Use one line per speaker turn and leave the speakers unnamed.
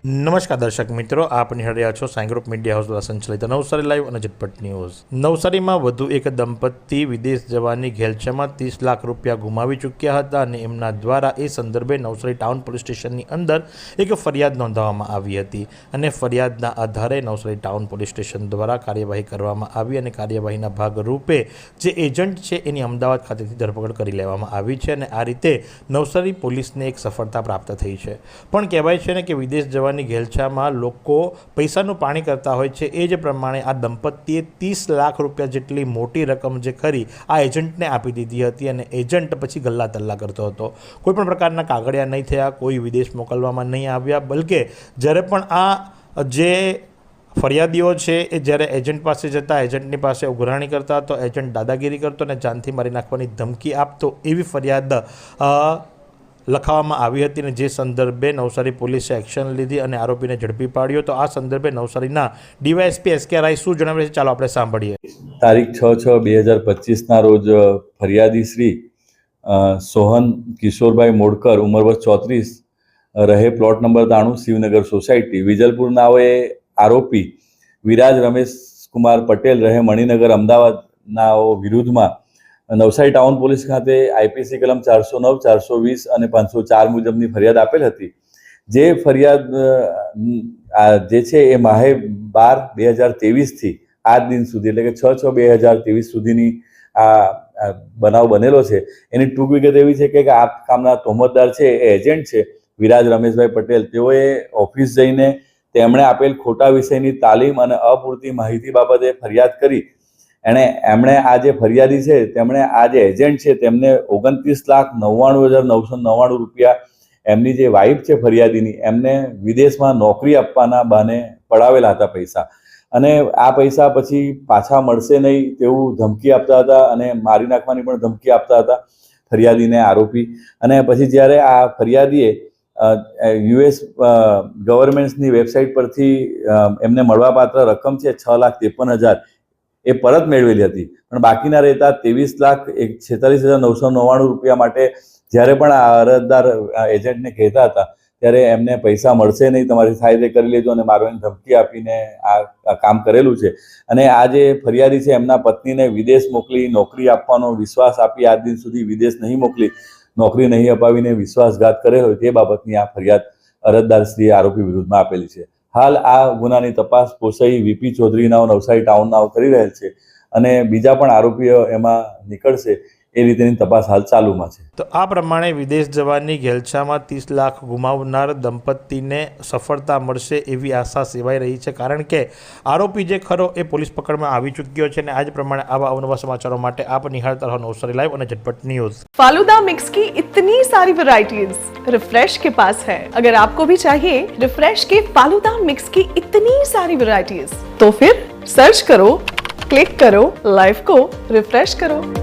નમસ્કાર દર્શક મિત્રો, આપ નિહાળી છો સાઈ ગ્રુપ મીડિયા હાઉસ દ્વારા સંચાલિત નવસારી લાઈવ અને ઝટપટ ન્યૂઝ. નવસારીમાં વધુ એક દંપતી વિદેશ જવાની ઘેલછામાં ત્રીસ લાખ રૂપિયા ગુમાવી ચૂક્યા હતા અને એમના દ્વારા એ સંદર્ભે નવસારી ટાઉન પોલીસ સ્ટેશનની અંદર એક ફરિયાદ નોંધાવવામાં આવી હતી અને ફરિયાદના આધારે નવસારી ટાઉન પોલીસ સ્ટેશન દ્વારા કાર્યવાહી કરવામાં આવી અને કાર્યવાહીના ભાગરૂપે જે એજન્ટ છે એની અમદાવાદ ખાતેથી ધરપકડ કરી લેવામાં આવી છે અને આ રીતે નવસારી પોલીસને એક સફળતા પ્રાપ્ત થઈ છે. પણ કહેવાય છે ને કે વિદેશ જવાની ઘેલછામાં લોકો પૈસાનું પાણી કરતા હોય છે. એ જ પ્રમાણે આ દંપતીએ ત્રીસ લાખ રૂપિયા જેટલી મોટી રકમ જે ખરી, આ એજન્ટને આપી દીધી હતી અને એજન્ટ પછી ગલ્લા તલ્લા કરતો હતો. કોઈ પણ પ્રકારના કાગળિયા નહીં થયા, કોઈ વિદેશ મોકલવામાં નહીં આવ્યા, બલકે જ્યારે પણ આ જે ફરિયાદીઓ છે એ જ્યારે એજન્ટ પાસે જતા, એજન્ટની પાસે ઉઘરાણી કરતા, તો એજન્ટ દાદાગીરી કરતો અને જાનથી મારી નાખવાની ધમકી આપતો, એવી ફરિયાદ લખાવવામાં આવી હતી અને જે સંદર્ભે નવસારી પોલીસે એક્શન લીધી અને આરોપીને ઝડપી પાડ્યો, તો આ સંદર્ભે નવસારીના ડીવાયએસપી એસ કે રાય શું જણાવે છે? ચાલો આપણે સાંભળીએ.
તારીખ છ છ બે હજાર પચીસના રોજ ફરિયાદી શ્રી સોહન કિશોરભાઈ મોડકર, ઉંમર વર્ષ ચોત્રીસ રહે પ્લોટ નંબર દાણું, શિવનગર સોસાયટી. વિજલપુર નાઓએ આરોપી વિરાજ રમેશ કુમાર પટેલ રહે મણિનગર અમદાવાદના વિરુદ્ધમાં નવસારી ટાઉન પોલીસ ખાતે આઈપીસી કલમ ચારસો નવ, ચારસો વીસ અને પાંચસો ચાર મુજબની ફરિયાદ આપેલ હતી. જે ફરિયાદ જે છે એ માહે બાર બે હજાર ત્રેવીસથી આજ દિન સુધી, એટલે કે છ છ બે હજાર ત્રેવીસ સુધીની આ આ બનાવ બનેલો છે. એની ટૂંક વિગત એવી છે કે આ કામના તોહમતદાર છે, એ એજન્ટ છે, વિરાજ રમેશભાઈ પટેલ. તેઓએ ઓફિસ જઈને તેમણે આપેલ ખોટા વિષયની તાલીમ અને અપૂરતી માહિતી બાબતે ફરિયાદ કરી એણે, એમણે આ જે ફરિયાદી છે, તેમણે આ જે એજન્ટ છે, તેમને ઓગણત્રીસ લાખ નવ્વાણું હજાર નવસો નવ્વાણું રૂપિયા એમની જે વાઇફ છે ફરિયાદીની, એમને વિદેશમાં નોકરી આપવાના બહાને પડાવેલા હતા પૈસા. અને આ પૈસા પછી પાછા મળશે નહીં તેવું ધમકી આપતા હતા અને મારી નાખવાની પણ ધમકી આપતા હતા ફરિયાદીને આરોપી. અને પછી જ્યારે આ ફરિયાદીએ યુએસ ગવર્મેન્ટ્સની વેબસાઇટ પરથી એમને મળવાપાત્ર રકમ છે છ લાખ ત્રેપન હજાર એ પરત મેળવેલી હતી. પણ બાકીના રહેતા ત્રેવીસ લાખ એક છેતાલીસ હજાર નવસો નવ્વાણું રૂપિયા માટે જ્યારે પણ આ અરજદાર એજન્ટને કહેતા હતા, ત્યારે એમને પૈસા મળશે નહીં, તમારી થાય તે કરી લેજો અને મારો એને ધમકી આપીને આ કામ કરેલું છે. અને આ જે ફરિયાદી છે, એમના પત્નીને વિદેશ મોકલી, નોકરી આપવાનો વિશ્વાસ આપી આજ દિન સુધી વિદેશ નહીં મોકલી, નોકરી નહીં અપાવીને વિશ્વાસઘાત કરેલો તે બાબતની આ ફરિયાદ અરજદાર શ્રી આરોપી વિરુદ્ધમાં આપેલી છે. હાલ આ ગુનાની તપાસ પોસઈ વીપી ચૌધરીનાઓ નવસારી ટાઉનનાઓ કરી રહેલ છે. અને બીજા પણ આરોપીઓ એમાં નીકળશે. એ રીતેની તપાસ હાલ ચાલુમાં છે
તો આ પ્રમાણે વિદેશ જવાની ઘેલછામાં ત્રીસ લાખ ગુમાવનાર દંપતીને સફળતા મળશે એવી આશા સેવાઈ રહી છે કારણ કે આરોપી જે ખરો એ પોલીસ પકડમાં આવી ચૂક્યો છે અને આ જ પ્રમાણે આવા અવનવા સમાચારો માટે આપ નિહાળતા રહો નવસારી લાઈવ અને ઝટપટ ન્યૂઝ
फालूदा मिक्स की इतनी सारी वैरायटीज रिफ्रेश के पास है अगर आपको भी चाहिए रिफ्रेश के फालूदा मिक्स की इतनी सारी वैरायटीज तो फिर सर्च करो क्लिक करो लाइफ को रिफ्रेश करो